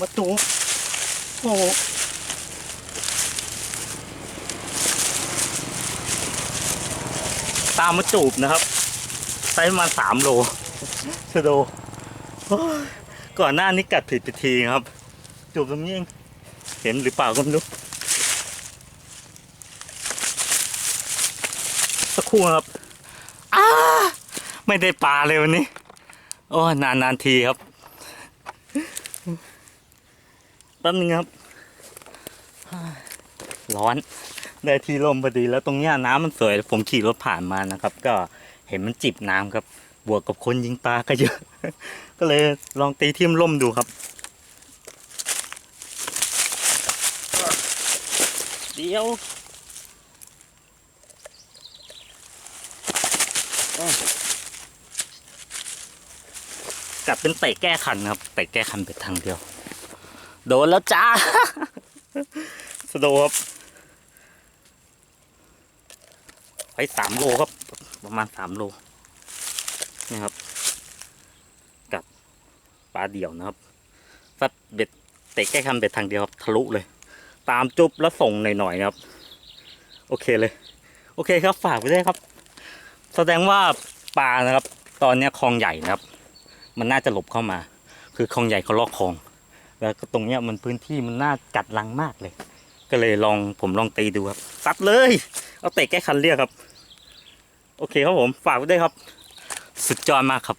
มาจูบโอ้โหตามมาจูบนะครับไซส์ประมาณสามโลชะโดโอ้ยก่อนหน้านี้กัดผิดไปทีครับ จูบตรงนี้เองเห็นหรือเปล่าก็ไม่รู้สักครู่นะครับอ้าไม่ได้ปลาเลยวันนี้ โอ้ นานนานๆทีครับ แป๊บนึงครับ ร้อน ได้ที่ลมพอดีแล้วตรงเนี้ยน้ำมันสวย ผมขี่รถผ่านมานะครับ ก็เห็นมันจิบน้ำครับ บวกกับคนยิงปลาก็เยอะ ก็เลยลองตีทิมล่มดูครับ เดี๋ยวอ้อกัดเป็นเตะแก้คันครับเตะแก้คันเป็นทางเดียว โดนแล้วจ้าสโดครับไปสามโลครับ ประมาณสามโลนี่ครับ กับปลาเดี่ยวนะครับซัดเบ็ดเตะแก้คันเบ็ดทางเดียวครับทะลุเลย ตามจุบแล้วส่งหน่อยๆนะครับ โอเคเลย โอเคครับฝากไปด้ครับ แสดงว่าปลานะครับ ตอนนี้คลองใหญ่นะครับ มันน่าจะหลบเข้ามา คือคลองใหญ่เขาลอกคลอง แล้วก็ตรงเนี้ยมันพื้นที่มันน่ากัดลังมากเลย ก็เลยลองผมลองตีดูครับซัดเลย เอาเตะแก้คันเรียกครับ โอเคครับผมฝากไว้ด้วยครับ สุดจอดมากครับ